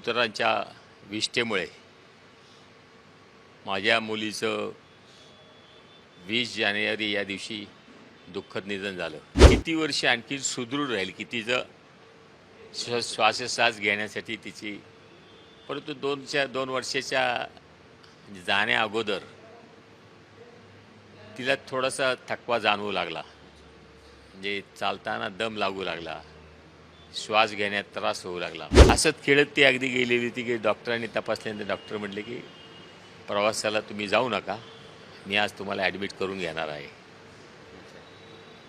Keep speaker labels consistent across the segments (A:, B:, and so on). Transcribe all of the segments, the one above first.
A: कबुतरांच्या विष्ठेमुळे. माझ्या मुलीचं वीस जानेवारी या दिवशी दुःखद निधन झालं. किती वर्ष आणखी सुदृढ राहील की तिचं श्व श्वासोश्वास घेण्यासाठी तिची परंतु दोनच्या दोन वर्षाच्या जाण्या अगोदर तिला थोडासा थकवा जाणवू लागला. म्हणजे चालताना दम लागू लागला. श्वास घेण्यात त्रास होऊ लागला. असंच खेळत ती अगदी गेलेली होती की डॉक्टरांनी तपासल्यानंतर डॉक्टर म्हटले की प्रवासाला तुम्ही जाऊ नका. मी आज तुम्हाला ॲडमिट करून घेणार आहे.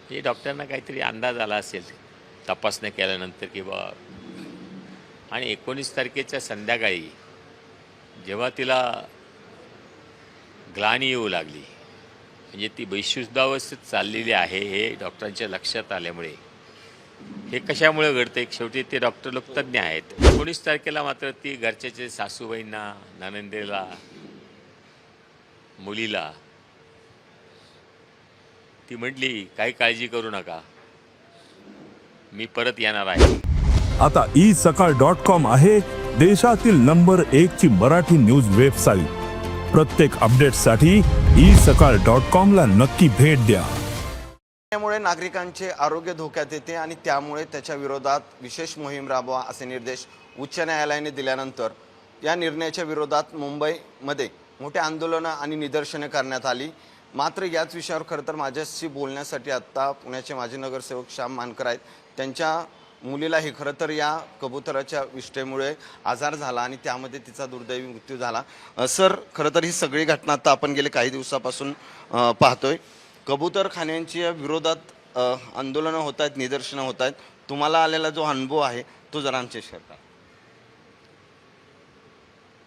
A: हे डॉक्टरांना काहीतरी अंदाज आला असेल तपासण्या केल्यानंतर की बा आणि एकोणीस तारखेच्या संध्याकाळी जेव्हा तिला ग्लानी येऊ लागली म्हणजे ती बैशुद्धावस्थेत चाललेली आहे हे डॉक्टरांच्या लक्षात आल्यामुळे हे कशामुळे घडतं एक शेवटी ते डॉक्टर लोक तज्ज्ञ आहेत. एकोणीस तारखेला मात्र ती घरच्याचे सासूबाईंना ननंदेला मुलीला ती म्हटली काही काळजी करू नका. मी परत येणार आहे.
B: आता ई सकाळ डॉट कॉम आहे देशातील नंबर एक ची मराठी न्यूज वेबसाईट प्रत्येक अपडेटसाठी ई सकाळ डॉट कॉम ला नक्की भेट द्या.
C: त्यामुळे नागरिकांचे आरोग्य धोक्यात येते आणि त्यामुळे त्याच्या विरोधात विशेष मोहीम राबवा असे निर्देश उच्च न्यायालयाने दिल्यानंतर या निर्णयाच्या विरोधात मुंबईमध्ये मोठे आंदोलनं आणि निदर्शने करण्यात आली. मात्र याच विषयावर खरं तर माझ्याशी बोलण्यासाठी आत्ता पुण्याचे माजी नगरसेवक श्याम मानकर आहेत. त्यांच्या मुलीलाही खरं तर या कबुतराच्या विष्ठेमुळे आजार झाला आणि त्यामध्ये तिचा दुर्दैवी मृत्यू झाला. सर खरं तर ही सगळी घटना आता आपण गेले काही दिवसापासून पाहतोय. कबूतरखान्यांच्या विरोधात अ, आंदोलनं होत आहेत निदर्शनं होत आहेत तुम्हाला आलेला जो अनुभव आहे तो जरा आमच्या शेअर करा.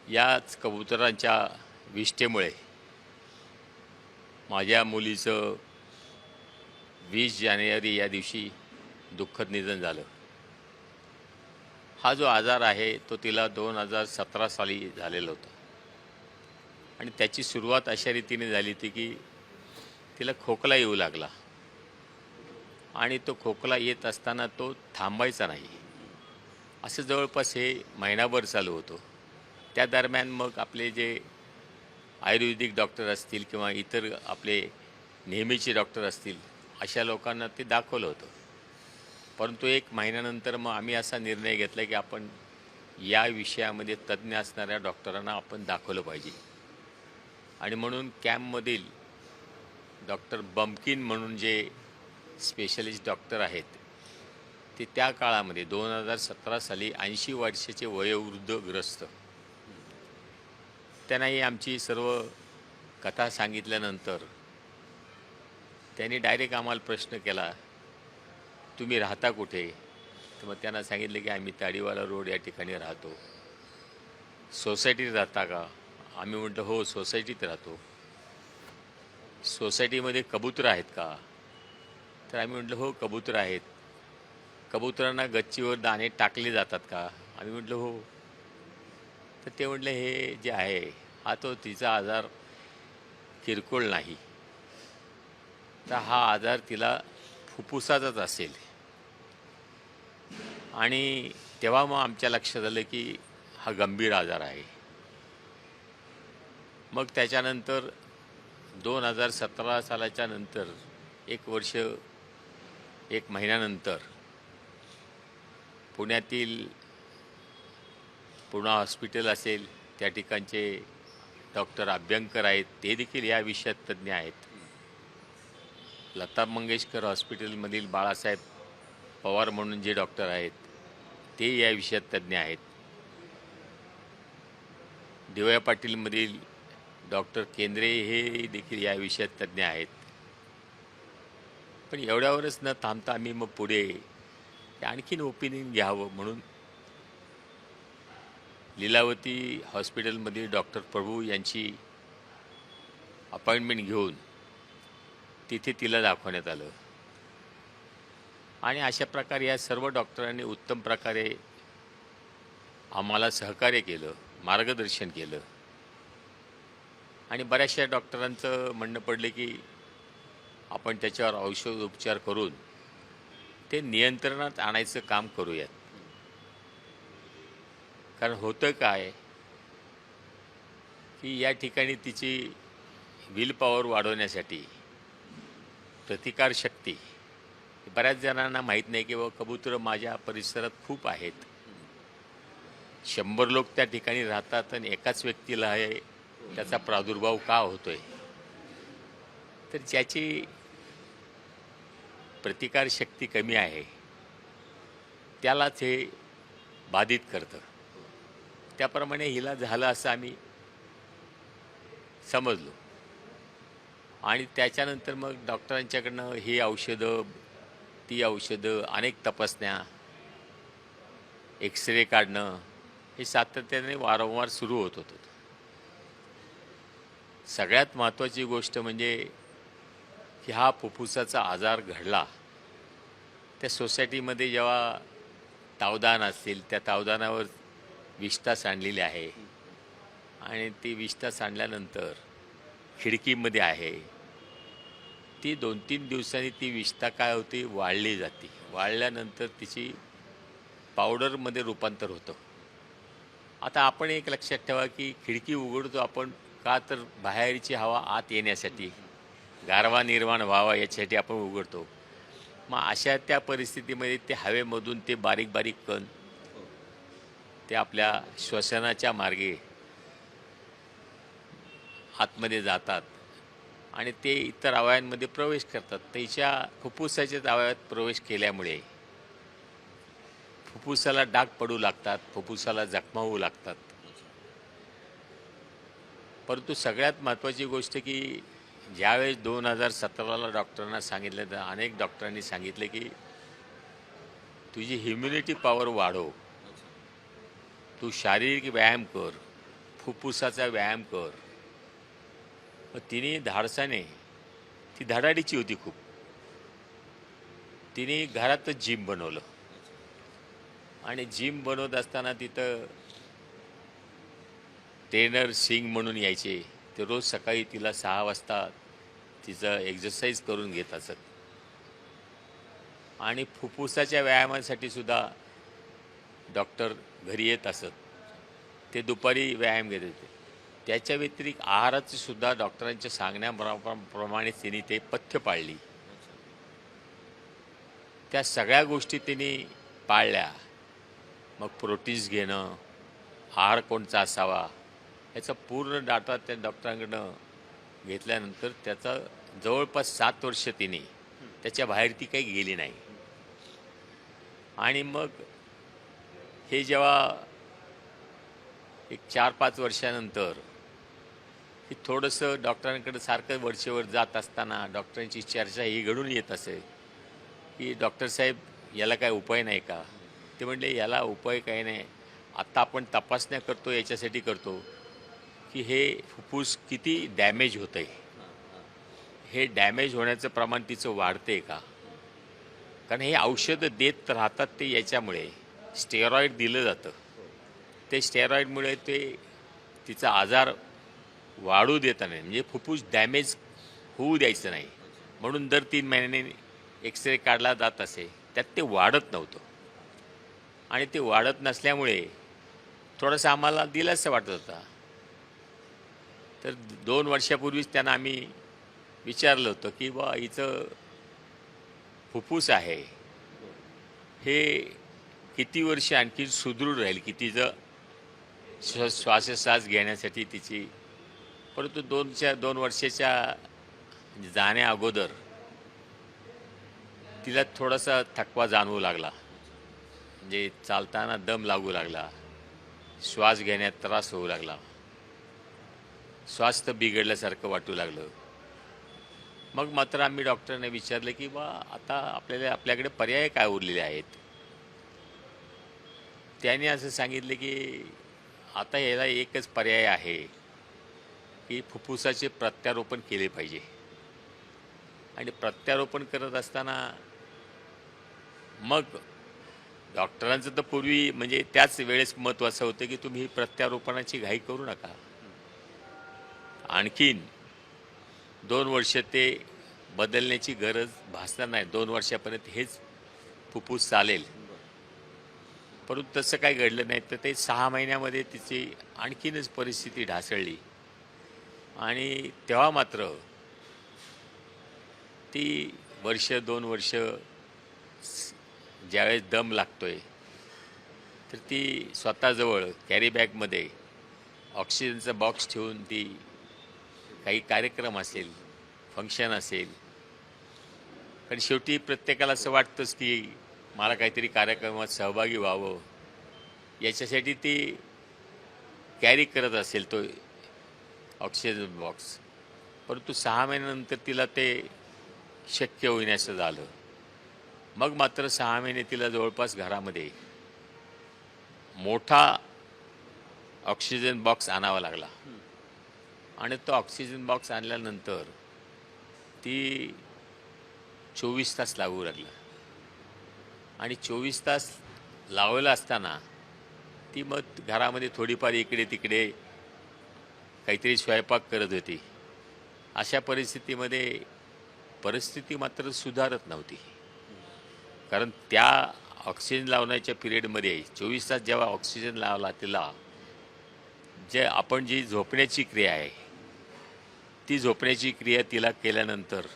A: याच कबुतरांच्या विष्ठेमुळे माझ्या मुलीचं वीस जानेवारी या दिवशी दुःखद निधन झालं. हा जो आजार आहे तो तिला दोन हजार सतरा साली झालेला होता. आणि त्याची सुरुवात अशा रीतीने झाली होती की तिला खोकला येऊ लागला. आणि तो खोकला येत असताना तो थांबायचा नाही. असं जवळपास हे महिनाभर चालू होतो. त्या दरम्यान मग आपले जे आयुर्वेदिक डॉक्टर असतील किंवा इतर आपले नेहमीचे डॉक्टर असतील अशा लोकांना ते दाखवलं होतं. परंतु एक महिन्यानंतर मग आम्ही असा निर्णय घेतला की आपण या विषयामध्ये तज्ज्ञ असणाऱ्या डॉक्टरांना आपण दाखवलं पाहिजे. आणि म्हणून कॅम्पमधील डॉक्टर बमकिन म्हणून जे स्पेशलिस्ट डॉक्टर आहेत ते त्या काळामध्ये दोन हजार सतरा साली ऐंशी वर्षाचे वयोवृद्धग्रस्त. त्यांनाही आमची सर्व कथा सांगितल्यानंतर त्यांनी डायरेक्ट आम्हाला प्रश्न केला तुम्ही राहता कुठे? तर मग त्यांना सांगितलं की आम्ही ताडीवाला रोड या ठिकाणी राहतो. सोसायटीत राहता का? आम्ही म्हटलं हो सोसायटीत राहतो. सोसायटीमध्ये कबूतर आहेत का? तर आम्ही म्हटलं हो कबूतर आहेत. कबुतरांना गच्चीवर दाणे टाकले जातात का? आम्ही म्हटलं हो. तर ते म्हटलं हे जे आहे हा तो तिचा आजार किरकोळ नाही. तर हा आजार तिला फुफ्फुसाचाच असेल. आणि तेव्हा मग आमच्या लक्षात आलं की हा गंभीर आजार आहे. मग त्याच्यानंतर दोन हजार सतरा सालाच्या नंतर एक वर्ष एक महिन्यानंतर पुण्यातील पुणा हॉस्पिटल असेल त्या ठिकाणचे डॉक्टर अभ्यंकर आहेत ते देखील या विषयात तज्ज्ञ आहेत. लता मंगेशकर हॉस्पिटलमधील बाळासाहेब पवार म्हणून जे डॉक्टर आहेत ते या विषयात तज्ज्ञ आहेत. डी वाय पाटीलमधील डॉक्टर केंद्रे हे देखील या विषयात तज्ज्ञ आहेत. पण एवढ्यावरच न थांबता आम्ही मग पुढे आणखीन ओपिनियन घ्यावं म्हणून लीलावती हॉस्पिटलमध्ये डॉक्टर प्रभू यांची अपॉइंटमेंट घेऊन तिथे तिला दाखवण्यात आलं. आणि अशा प्रकारे या सर्व डॉक्टरांनी उत्तम प्रकारे आम्हाला सहकार्य केलं मार्गदर्शन केलं. आणि बऱ्याचशा डॉक्टरांचं म्हणणं पडलं की आपण त्याच्यावर औषध उपचार करून ते नियंत्रणात आणायचं काम करूयात. कारण होतं काय की या ठिकाणी तिची विल पॉवर वाढवण्यासाठी प्रतिकारशक्ती बऱ्याच जणांना माहीत नाही की बाबा कबूतर माझ्या परिसरात खूप आहेत. शंभर लोक त्या ठिकाणी राहतात आणि एकाच व्यक्तीला हे त्याचा प्रादुर्भाव का होतोय? तर ज्याची प्रतिकारशक्ती कमी आहे त्यालाच हे बाधित करतं. त्याप्रमाणे हिला झालं असं आम्ही समजलो. आणि त्याच्यानंतर मग डॉक्टरांच्याकडनं ही औषधं ती औषधं अनेक तपासण्या एक्सरे काढणं हे सातत्याने वारंवार सुरू होत होतं. सगळ्यात महत्त्वाची गोष्ट म्हणजे की हा फुफ्फुसाचा आजार घडला. त्या सोसायटीमध्ये जेव्हा तावदान असतील त्या तावदानावर विष्ठा सांडलेली आहे. आणि ती विष्ठा सांडल्यानंतर खिडकीमध्ये आहे. ती दोन तीन दिवसांनी ती विष्ठा काय होती? वाळली जाते. वाळल्यानंतर तिची पावडरमध्ये रूपांतर होतं. आता आपण एक लक्षात ठेवा की खिडकी उघडतो आपण का तर बाहेरची हवा आत येण्यासाठी गारवा निर्माण व्हावा याच्यासाठी आपण उघडतो. मग अशा त्या परिस्थितीमध्ये ते हवेमधून ते बारीक बारीक कण ते आपल्या श्वसनाच्या मार्गे आतमध्ये जातात आणि ते इतर अवयांमध्ये प्रवेश करतात. त्याच्या फुफ्फुसाच्याच अवयवात प्रवेश केल्यामुळे फुफ्फुसाला डाग पडू लागतात फुफ्फुसाला जखमा होऊ लागतात. परंतु सगळ्यात महत्त्वाची गोष्ट की ज्यावेळेस दोन हजार सतराला डॉक्टरांना सांगितलं तर अनेक डॉक्टरांनी सांगितलं की तुझी ह्युम्युनिटी पॉवर वाढव. तू शारीरिक व्यायाम कर फुफ्फुसाचा व्यायाम कर. मग तिने धाडसाने ती धडाडीची होती खूप. तिने घरातच जिम बनवलं. आणि जिम बनवत असताना तिथं ट्रेनर सिंग म्हणून यायचे. ते रोज सकाळी तिला सहा वाजता तिचं एक्झरसाईज करून घेत असत. आणि फुफ्फुसाच्या व्यायामासाठी सुद्धा डॉक्टर घरी येत असत. ते दुपारी व्यायाम घेत होते. त्याच्या व्यतिरिक्त आहाराची सुद्धा डॉक्टरांच्या सांगण्याप्रमाणे तिने ते पथ्य पाळली. त्या सगळ्या गोष्टी तिने पाळल्या. मग प्रोटीन्स घेणं आहार कोणचा असावा याचा पूर्ण डाटा त्या डॉक्टरांकडनं घेतल्यानंतर त्याचा जवळपास सात वर्ष तिने त्याच्या बाहेर ती काही गेली नाही. आणि मग हे जेव्हा एक चार पाच वर्षानंतर हे थोडंसं डॉक्टरांकडे सारखं वरचेवर जात असताना डॉक्टरांची चर्चा ही घडून येत असे की डॉक्टर साहेब याला काय उपाय नाही का? ते म्हणले याला उपाय काही नाही. आत्ता आपण तपासण्या करतो याच्यासाठी करतो. की हे फुफ्फुस किती डॅमेज होतं आहे हे डॅमेज होण्याचं प्रमाण तिचं वाढते का? कारण हे औषधं देत राहतात ते याच्यामुळे. स्टेरॉईड दिलं जातं. ते स्टेरॉईडमुळे ते तिचा आजार वाढू देता नाही. म्हणजे फुफ्फूस डॅमेज होऊ द्यायचं नाही. म्हणून दर तीन महिन्याने एक्सरे काढला जात असे. त्यात ते वाढत नव्हतं. आणि ते वाढत नसल्यामुळे थोडंसं आम्हाला दिलासा वाटत होता. तर दोन वर्षापूर्वीच त्यांना आम्ही विचारलं होतं की बा हिचं फुफ्फुस आहे. हे किती वर्ष आणखी सुदृढ राहील? की तिचं श्व श्वासोश्वास घेण्यासाठी तिची परंतु दोनच्या दोन वर्षाच्या जाण्या अगोदर तिला थोडासा थकवा जाणवू लागला. म्हणजे चालताना दम लागू लागला. श्वास घेण्यात त्रास होऊ लागला. स्वास्थ्य बिघडल्यासारखं वाटू लागलं. मग मात्र आम्ही डॉक्टरने विचारलं की बा आता आपल्याला आपल्याकडे पर्याय काय उरलेले आहेत? त्याने असं सांगितलं की आता याला एकच पर्याय आहे की फुफ्फुसाचे प्रत्यारोपण केले पाहिजे. आणि प्रत्यारोपण करत असताना मग डॉक्टरांचं तर पूर्वी म्हणजे त्याच वेळेस महत्त्वाचं होतं की तुम्ही प्रत्यारोपणाची घाई करू नका. आणखीन दोन वर्ष ते बदलण्याची गरज भासणार नाही. दोन वर्षापर्यंत हेच फुफ्फूस चालेल. परंतु तसं काही घडलं नाही तर ते सहा महिन्यामध्ये तिची आणखीनच परिस्थिती ढासळली. आणि तेव्हा मात्र ती वर्ष दोन वर्ष ज्यावेळेस दम लागतोय तर ती स्वतःजवळ कॅरी बॅगमध्ये ऑक्सिजनचा बॉक्स ठेवून ती काही कार्यक्रम असेल फंक्शन असेल कारण शेवटी प्रत्येकाला असं वाटतंच की मला काहीतरी कार्यक्रमात सहभागी व्हावं. याच्यासाठी ती कॅरी करत असेल तो ऑक्सिजन बॉक्स परंतु सहा महिन्यानंतर तिला ते शक्य होण्याचं झालं. मग मात्र सहा महिने तिला जवळपास घरामध्ये मोठा ऑक्सिजन बॉक्स आणावा लागला. आणि तो ऑक्सिजन बॉक्स आणल्यानंतर ती चोवीस तास लागू लागला. आणि चोवीस तास लावलं असताना ती मग घरामध्ये थोडीफार इकडे तिकडे काहीतरी स्वयंपाक करत होती. अशा परिस्थितीमध्ये परिस्थिती मात्र सुधारत नव्हती. कारण त्या ऑक्सिजन लावण्याच्या पिरियडमध्ये चोवीस तास जेव्हा ऑक्सिजन लावला तिला जे आपण जी झोपण्याची क्रिया आहे ती झोपण्याची क्रिया तिला केल्यानंतर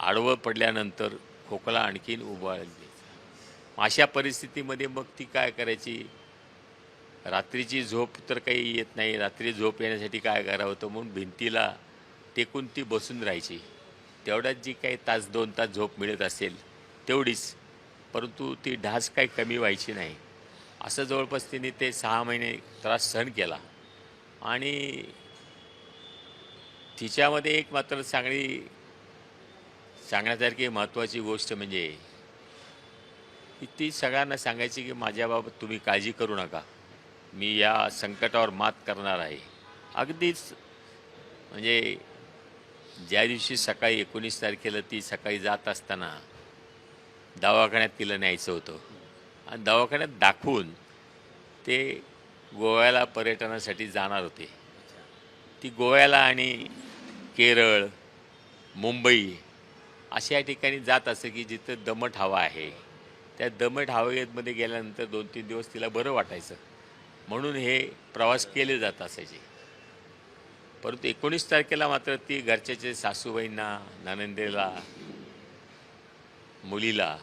A: आडवं पडल्यानंतर खोकला आणखीन उभाळली अशा परिस्थितीमध्ये मग ती काय करायची? रात्रीची झोप तर काही येत नाही. रात्री झोप येण्यासाठी काय करावं होतं म्हणून भिंतीला टेकून ती बसून राहायची. तेवढ्यात जी काही तास दोन तास झोप मिळत असेल तेवढीच. परंतु ती ढास काही कमी व्हायची नाही. असं जवळपास तिने ते सहा महिने त्रास सहन केला. आणि तिच्यामध्ये एक मात्र चांगली सांगण्यासारखी महत्त्वाची गोष्ट म्हणजे की ती सगळ्यांना सांगायची की माझ्याबाबत तुम्ही काळजी करू नका. मी या संकटावर मात करणार आहे. अगदीच म्हणजे ज्या दिवशी सकाळी एकोणीस तारखेला ती सकाळी जात असताना दवाखान्यात तिला न्यायचं होतं. आणि दवाखान्यात दाखवून ते गोव्याला पर्यटनासाठी जाणार होते. ती गोव्याला आणि केरळ मुंबई अशा ठिकाणी जात असे की जिथं दमट हवा आहे. त्या दमट हवेमध्ये गेल्यानंतर दोन तीन दिवस तिला बरं वाटायचं. म्हणून हे प्रवास केले जात असायचे. परंतु एकोणीस तारखेला मात्र ती घरच्याचे सासूबाईंना ननंदेला मुलीला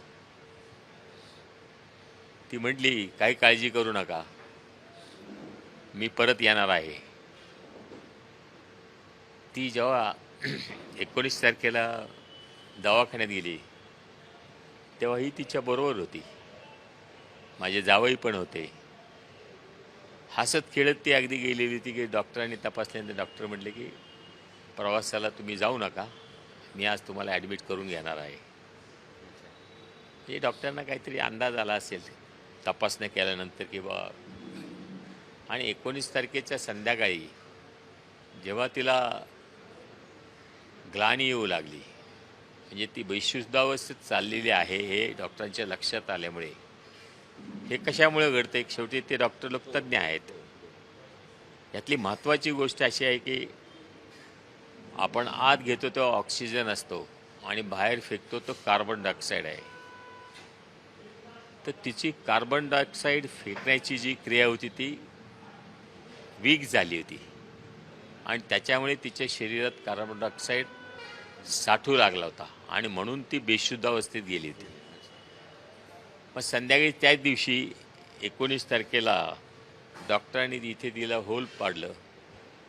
A: ती म्हटली काही काळजी करू नका. मी परत येणार आहे. ती जेव्हा एकोणीस तारखेला दवाखान्यात गेली तेव्हा ही तिच्याबरोबर होती. माझे जावई पण होते. हसत खेळत ती अगदी गेलेली होती की डॉक्टरांनी तपासल्यानंतर डॉक्टर म्हटले की प्रवासाला तुम्ही जाऊ नका. मी आज तुम्हाला ॲडमिट करून घेणार आहे. हे डॉक्टरांना काहीतरी अंदाज आला असेल तपासण्या केल्यानंतर की बा आणि एकोणीस तारखेच्या संध्याकाळी जेव्हा तिला ग्लानी येऊ लागली. म्हणजे ती बेशुद्धावस्थेत चाललेली आहे हे डॉक्टरांच्या लक्षात आल्यामुळे. हे कशामुळे घडतं एक शेवटी ते डॉक्टर लोक तज्ज्ञ आहेत. यातली महत्त्वाची गोष्ट अशी आहे की आपण आत घेतो तो ऑक्सिजन असतो आणि बाहेर फेकतो तो कार्बन डायऑक्साईड आहे. तर तिची कार्बन डायऑक्साईड फेकण्याची जी क्रिया होती ती वीक झाली होती. आणि त्याच्यामुळे तिच्या शरीरात कार्बन डायऑक्साईड साठू लागला होता आणि म्हणून ती बेशुद्ध अवस्थेत गेली होती. मग संध्याकाळी त्याच दिवशी एकोणीस तारखेला डॉक्टरांनी इथे तिला होल पाडलं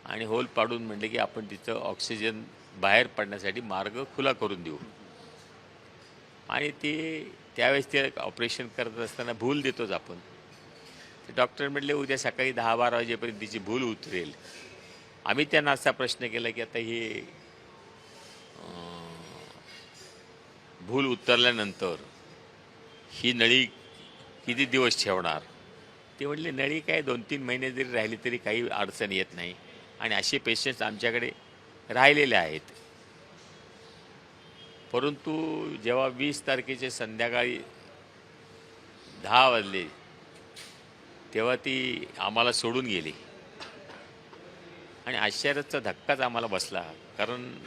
A: आणि होल पाडून म्हणले की आपण तिचं ऑक्सिजन बाहेर पडण्यासाठी मार्ग खुला करून देऊ. आणि ते त्यावेळेस ते ऑपरेशन करत असताना भूल देतोच आपण. ते डॉक्टर म्हटले उद्या सकाळी दहा बारा वाजेपर्यंत तिची भूल उतरेल. आम्ही त्यांना असा प्रश्न केला की आता हे अं, भूल उतरल्यानंतर ही नळी किती दिवस ठेवणार? ते म्हटले नळी काय दोन तीन महिने जरी राहिली तरी काही अडचण येत नाही. आणि असे पेशंट्स आमच्याकडे राहिलेले आहेत. परंतु जेव्हा वीस तारखेचे संध्याकाळी दहा वाजले तेव्हा ती आम्हाला सोडून गेली. आणि आश्चर्याचा धक्काच आम्हाला बसला कारण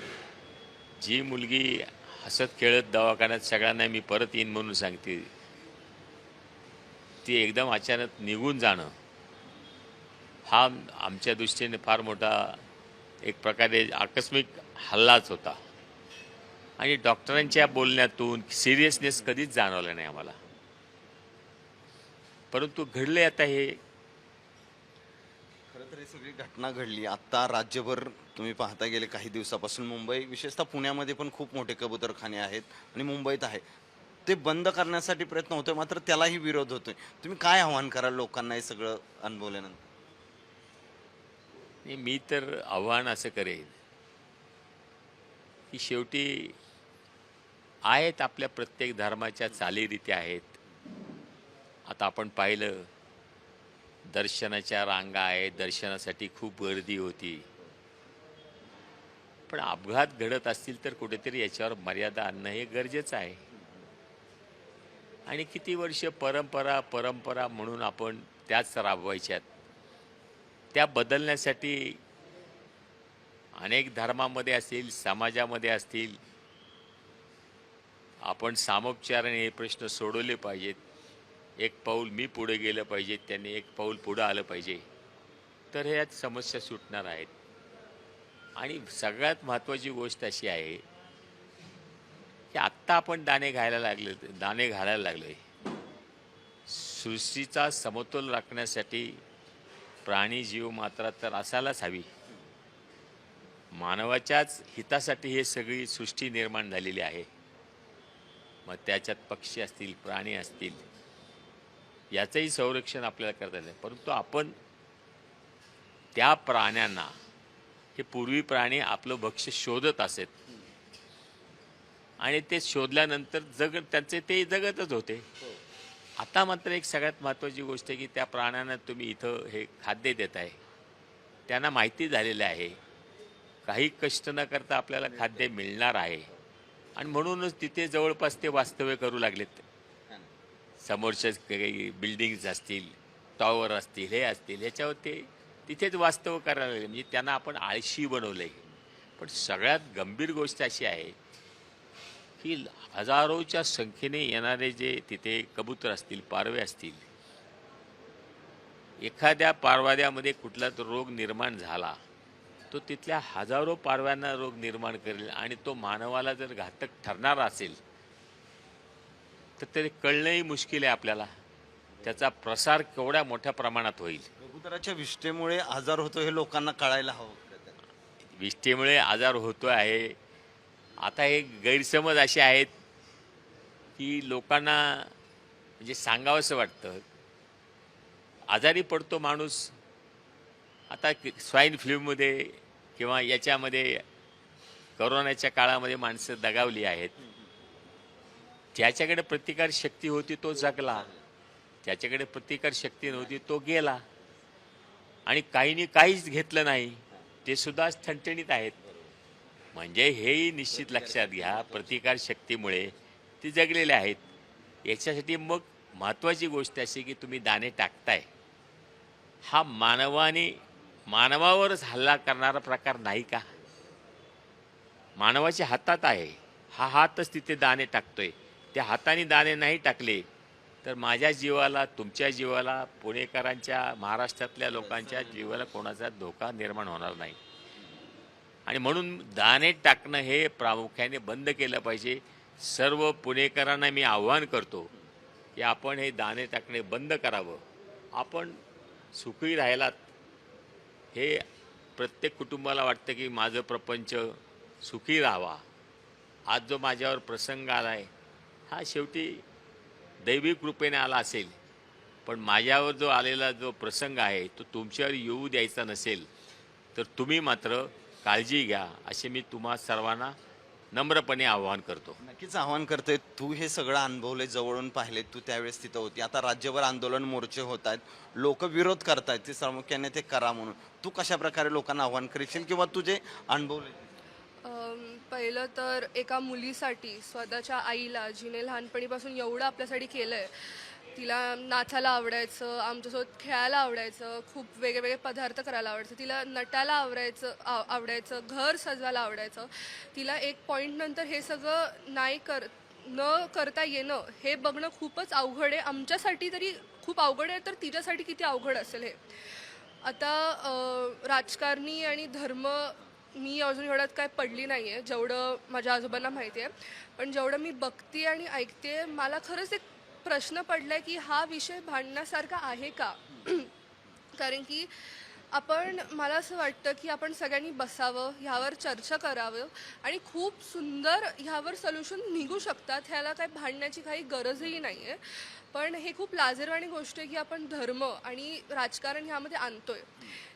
A: जी मुलगी हसत खेळत दवाखान्यात सगळ्यांना मी परत येईन म्हणून सांगते. ती एकदम अचानक निघून जाणं. हा आमच्या दृष्टीने फार मोठा एक प्रकारे आकस्मिक हल्लाच होता. आणि डॉक्टरांच्या बोलण्यातून सिरियसनेस कधीच जाणवला नाही आम्हाला. परंतु घडले आता हे.
C: खरं तर ही सगळी घटना घडली. आत्ता राज्यभर तुम्ही पाहता गेले काही दिवसापासून. मुंबई विशेषतः पुण्यामध्ये पण खूप मोठे कबुतरखाने आहेत आणि मुंबईत आहे. ते बंद करण्यासाठी प्रयत्न होतोय मात्र त्यालाही विरोध होतोय. तुम्ही काय आव्हान कराल लोकांना हे सगळं अनुभवल्यानंतर?
A: मी तर आव्हान असं करेन की शेवटी आहेत आपल्या प्रत्येक धर्माच्या चालीरीती आहेत. आता आपण पाहिलं दर्शनाच्या रांगा आहेत दर्शनासाठी खूप गर्दी होती. पण अपघात घडत असतील तर कुठेतरी याच्यावर मर्यादा आणणं हे गरजेचं आहे. आणि किती वर्ष परंपरा परंपरा म्हणून आपण त्याच राबवायच्यात त्या बदलण्यासाठी अनेक धर्मामध्ये असतील समाजामध्ये असतील आपण सामोपचाराने हे प्रश्न सोडवले पाहिजेत. एक पाऊल मी पुढे गेलं पाहिजे त्यांनी एक पाऊल पुढं आलं पाहिजे. तर ह्यात समस्या सुटणार आहेत. आणि सगळ्यात महत्त्वाची गोष्ट अशी आहे की आत्ता आपण दाणे घालायला लागले दाणे घालायला लागलोय. सृष्टीचा समतोल राखण्यासाठी प्राणी जीव मात्रा तर असायलाच हवी. मानवाच्याच हितासाठी हे सगळी सृष्टी निर्माण झालेली आहे. मग त्याच्यात पक्षी असतील प्राणी असतील याचंही संरक्षण आपल्याला करता येईल परंतु आपण त्या प्राण्यांना हे पूर्वी प्राणी आपलं भक्ष्य शोधत असेत. आणि ते शोधल्यानंतर जग त्यांचे ते जगतच होते. आता मात्र एक सगळ्यात महत्त्वाची गोष्ट आहे की त्या प्राण्यांना तुम्ही इथं हे खाद्य देत आहे. त्यांना माहिती झालेलं आहे. काही कष्ट न करता आपल्याला खाद्य मिळणार आहे. आणि म्हणूनच तिथे जवळपास ते वास्तव्य करू लागलेत. समोरच्या काही बिल्डिंग्स असतील टॉवर असतील हे असतील ह्याच्यावर ते तिथेच वास्तव करायला लागले. म्हणजे त्यांना आपण आळशी बनवलं आहे पण सगळ्यात गंभीर गोष्ट अशी आहे की हजारोच्या संख्येने येणारे जे तिथे कबूतर असतील पारवे असतील एखाद्या पारवाद्यामध्ये कुठला तो रोग निर्माण झाला तो तिथल्या हजारो पारव्यांना रोग निर्माण करेल आणि तो मानवाला जर घातक ठरणार असेल तर ते कळणंही मुश्किल आहे आपल्याला. त्याचा प्रसार केवढ्या मोठ्या प्रमाणात होईल.
C: कबुतराच्या विष्ठेमुळे आजार होतो हे लोकांना कळायला हवं.
A: विष्ठेमुळे आजार होतो आहे. आता हे गैरसमज असे आहेत की लोकांना म्हणजे सांगावंसं वाटतं. आजारी पडतो माणूस. आता स्वाईन फ्लूमध्ये किंवा याच्यामध्ये करोनाच्या काळामध्ये माणसं दगावली आहेत. ज्याच्याकडे प्रतिकार शक्ती होती तो जगला. ज्याच्याकडे प्रतिकार शक्ती नव्हती तो गेला. आणि काहींनी काहीच घेतलं नाही ते सुद्धा थणथणीत ठणठणीत आहेत. म्हणजे हेही निश्चित लक्षात घ्या प्रतिकार शक्तीमुळे ते जगलेले आहेत. याच्यासाठी मग महत्त्वाची गोष्ट अशी की तुम्ही दाणे टाकताय. हा मानवाने मानवावरच हल्ला करणारा प्रकार नाही का? मानवाच्या हातात आहे. हा हातच तिथे दाणे टाकतोय. त्या हाताने दाणे नाही टाकले तर माझ्या जीवाला तुमच्या जीवाला पुणेकरांच्या महाराष्ट्रातल्या लोकांच्या जीवाला कोणाचा धोका निर्माण होणार नाही. आणि म्हणून दाणे टाकणं हे प्रामुख्याने बंद केलं पाहिजे. सर्व पुणेकरांना मी आव्हान करतो की आपण हे दाणे टाकणे बंद करावं. आपण सुखी राहिलात हे प्रत्येक कुटुंबाला वाटतं की माझं प्रपंच सुखी राहावा. आज जो माझ्यावर प्रसंग आला आहे हा शेवटी दैवी कृपेने आला असेल पण माझ्यावर जो आलेला जो प्रसंग आहे तो तुमच्यावर येऊ द्यायचा नसेल तर तुम्ही मात्र काळजी घ्या असे मी तुम्हा सर्वांना नम्रपणे आवाहन करतो.
C: नक्कीच आव्हान करतोय तू हे सगळं अनुभवले जवळून पाहिले तू त्यावेळेस तिथं होती. आता राज्यभर आंदोलन मोर्चे होत आहेत लोक विरोध करतायत ते प्रामुख्याने ते करा म्हणून. तू कशा प्रकारे लोकांना आव्हान करशील किंवा तुझे अनुभवले
D: पहिलं तर एका मुलीसाठी स्वतःच्या आईला जिने लहानपणीपासून एवढं आपल्यासाठी केलं आहे तिला नाचायला आवडायचं आमच्यासोबत खेळायला आवडायचं खूप वेगवेगळे पदार्थ करायला आवडायचं तिला नटायला आवडायचं आव आवडायचं घर सजवायला आवडायचं तिला एक पॉईंटनंतर हे सगळं नाही कर न करता येणं हे बघणं खूपच अवघड आहे. आमच्यासाठी तरी खूप अवघड आहे तर तिच्यासाठी किती अवघड असेल हे. आता राजकारणी आणि धर्म मी अजून एवढ्यात काय पडली नाही आहे जेवढं माझ्या आजोबांना माहिती आहे पण जेवढं मी बघते आणि ऐकते मला खरंच एक प्रश्न पडला आहे की हा विषय भांडण्यासारखा आहे का? कारण की आपण मला असं वाटतं की आपण सगळ्यांनी बसावं ह्यावर चर्चा करावं आणि खूप सुंदर ह्यावर सोल्युशन निघू शकतात ह्याला काही भांडण्याची काही गरजही नाही आहे पण हे खूप लाजरवाणी गोष्ट आहे की आपण धर्म आणि राजकारण ह्यामध्ये आणतोय.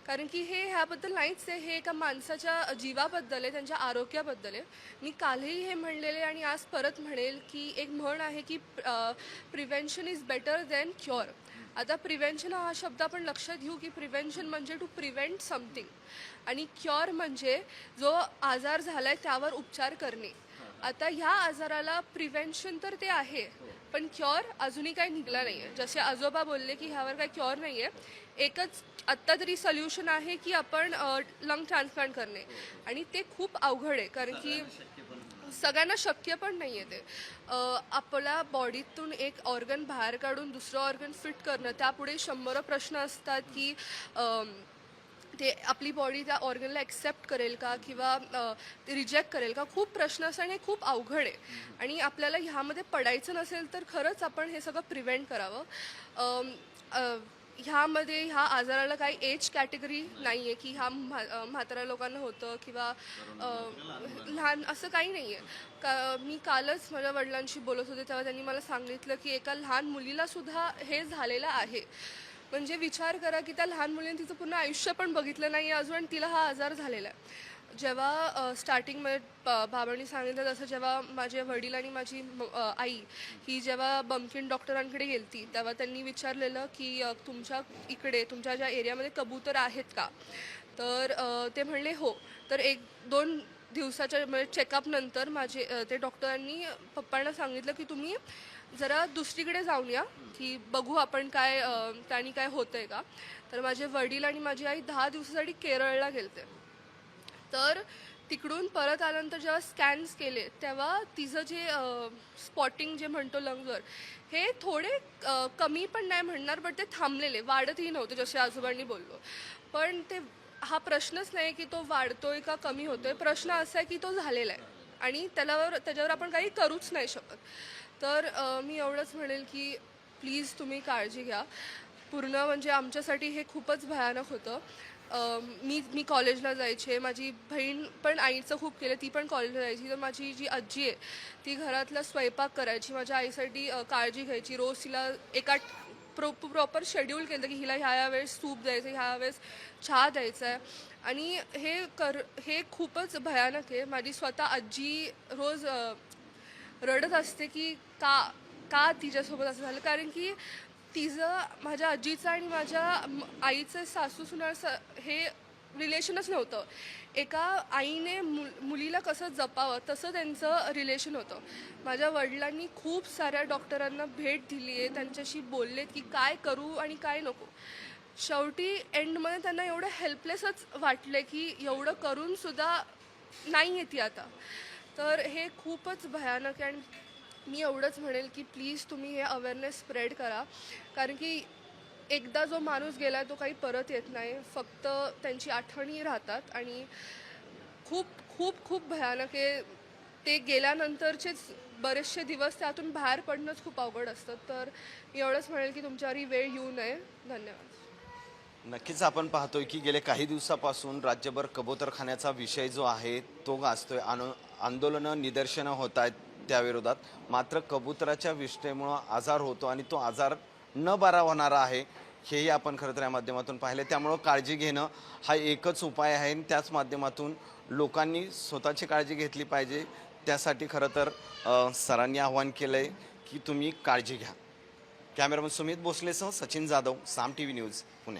D: कारण की हे ह्याबद्दल नाहीच आहे हे एका माणसाच्या जीवाबद्दल आहे त्यांच्या आरोग्याबद्दल आहे. मी कालही हे म्हणलेले आणि आज परत म्हणेल की एक म्हण आहे की prevention is better than cure आता प्रिव्हेन्शन हा शब्द आपण लक्षात घेऊ की प्रिव्हेन्शन म्हणजे टू प्रिव्हेंट समथिंग आणि क्युअर म्हणजे जो आजार झाला आहे त्यावर उपचार करणे. आता ह्या आजाराला प्रिव्हेन्शन तर ते आहे. पण क्युअर अजूनही काही निघला नाही आहे जसे आजोबा बोलले की ह्यावर काही क्युअर नाही आहे एकच आत्ता तरी सोल्युशन आहे की आपण लंग ट्रान्सप्लांट करणे. आणि ते खूप अवघड आहे. कारण की सगळ्यांना शक्य पण नाही. आहे ते. आपल्या बॉडीतून एक ऑर्गन बाहेर काढून दुसरं ऑर्गन फिट करणं त्यापुढे शंभर प्रश्न असतात की ते आपली बॉडी त्या ऑर्गनला ॲक्सेप्ट करेल का किंवा रिजेक्ट करेल का खूप प्रश्न असं आणि हे खूप अवघड आहे. आणि आपल्याला ह्यामध्ये पडायचं नसेल तर खरंच आपण हे सगळं प्रिव्हेंट करावं. ह्यामध्ये ह्या आजाराला काही एज कॅटेगरी नाही आहे की ह्या म्हा म्हाताऱ्या लोकांना होतं किंवा लहान असं काही नाही आहे का मी कालच माझ्या वडिलांशी बोलत होते तेव्हा त्यांनी मला सांगितलं की एका लहान मुलीला सुद्धा हे झालेलं आहे. म्हणजे विचार करा की त्या लहान मुलीने तिचं पूर्ण आयुष्य पण बघितलं नाही आहे अजून आणि तिला हा आजार झालेला आहे. जेव्हा स्टार्टिंगमध्ये बाबांनी सांगितलं तसं जेव्हा माझे वडील आणि माझी आई ही जेव्हा बमकिन डॉक्टरांकडे गेलती तेव्हा त्यांनी विचारलेलं की तुमच्या इकडे तुमच्या ज्या एरियामध्ये कबूतर आहेत का? तर ते म्हणले हो. तर एक दोन दिवसाच्या म्हणजे चेकअपनंतर माझे ते डॉक्टरांनी पप्पांना सांगितलं की तुम्ही जरा दुसरीकडे जाऊन या की बघू आपण काय अ, त्यांनी काय होतंय का. तर माझे वडील आणि माझी आई दहा दिवसासाठी केरळला गेलते. तर तिकडून परत आल्यानंतर जेव्हा स्कॅन्स केले तेव्हा तिचं जे स्पॉटिंग जे म्हणतो लंगर हे थोडे अ, कमी पण नाही म्हणणार बट ते थांबलेले वाढतही नव्हते जसे आजोबांनी बोललो. पण ते हा प्रश्नच नाही की तो वाढतोय का कमी होतोय. प्रश्न असा आहे की तो झालेला आहे. आणि त्याला त्याच्यावर आपण काही करूच नाही शकत. तर अ, मी एवढंच म्हणेल की प्लीज तुम्ही काळजी घ्या. पूर्ण म्हणजे आमच्यासाठी हे खूपच भयानक होतं. मी मी कॉलेजला जायचे माझी बहीण पण आईचं खूप केलं ती पण कॉलेजला जायची. तर माझी जी आजी आहे ती घरातला स्वयंपाक करायची माझ्या आईसाठी अ, काळजी घ्यायची. रोज तिला एका प्रो प्रॉपर शेड्यूल केलं की हिला ह्या ह्या वेळेस सूप द्यायचं ह्या वेळेस चहा द्यायचा आहे आणि हे कर हे खूपच भयानक आहे. माझी स्वतः आजी रोज अ, रडत असते की का का तिच्यासोबत असं झालं? कारण की तिचं माझ्या आजीचं आणि माझ्या आईचं सासू सुना हे रिलेशनच नव्हतं. एका आईने मुल मुलीला कसं जपावं तसं त्यांचं रिलेशन होतं. माझ्या वडिलांनी खूप साऱ्या डॉक्टरांना भेट दिली आहे त्यांच्याशी बोललेत की काय करू आणि काय नको. शेवटी एंडमध्ये त्यांना एवढं हेल्पलेसच वाटलं की एवढं करूनसुद्धा नाही आहे ती आता. तर हे खूपच भयानक आहे. आणि मी एवढंच म्हणेल की प्लीज तुम्ही हे अवेअरनेस स्प्रेड करा. कारण की एकदा जो माणूस गेला तो काही परत येत नाही. फक्त त्यांची आठवणी राहतात. आणि खूप खूप खूप भयानक आहे. ते गेल्यानंतरचेच बरेचसे दिवस त्यातून बाहेर पडणंच खूप अवघड असतं. तर मी एवढंच म्हणेल की तुमच्यावर ही वेळ येऊ नये. धन्यवाद.
C: नक्कीच आपण पाहतोय की गेले काही दिवसापासून राज्यभर कबूतरखान्याचा विषय जो आहे तो गाजतोय. आनो आंदोलनं निदर्शनं होत आहेत त्याविरोधात मात्र कबुतराच्या विष्ठेमुळं आजार होतो आणि तो आजार न बरा होणारा आहे हेही आपण खरं तर या माध्यमातून पाहिले त्यामुळं काळजी घेणं हा एकच उपाय आहे आणि त्याच माध्यमातून लोकांनी स्वतःची काळजी घेतली पाहिजे. त्यासाठी खरं तर सरांनी आव्हान केलं आहे की तुम्ही काळजी घ्या. Cameraman Sumit भोसलेसह Sachin Jadhav Saam T V news Pune.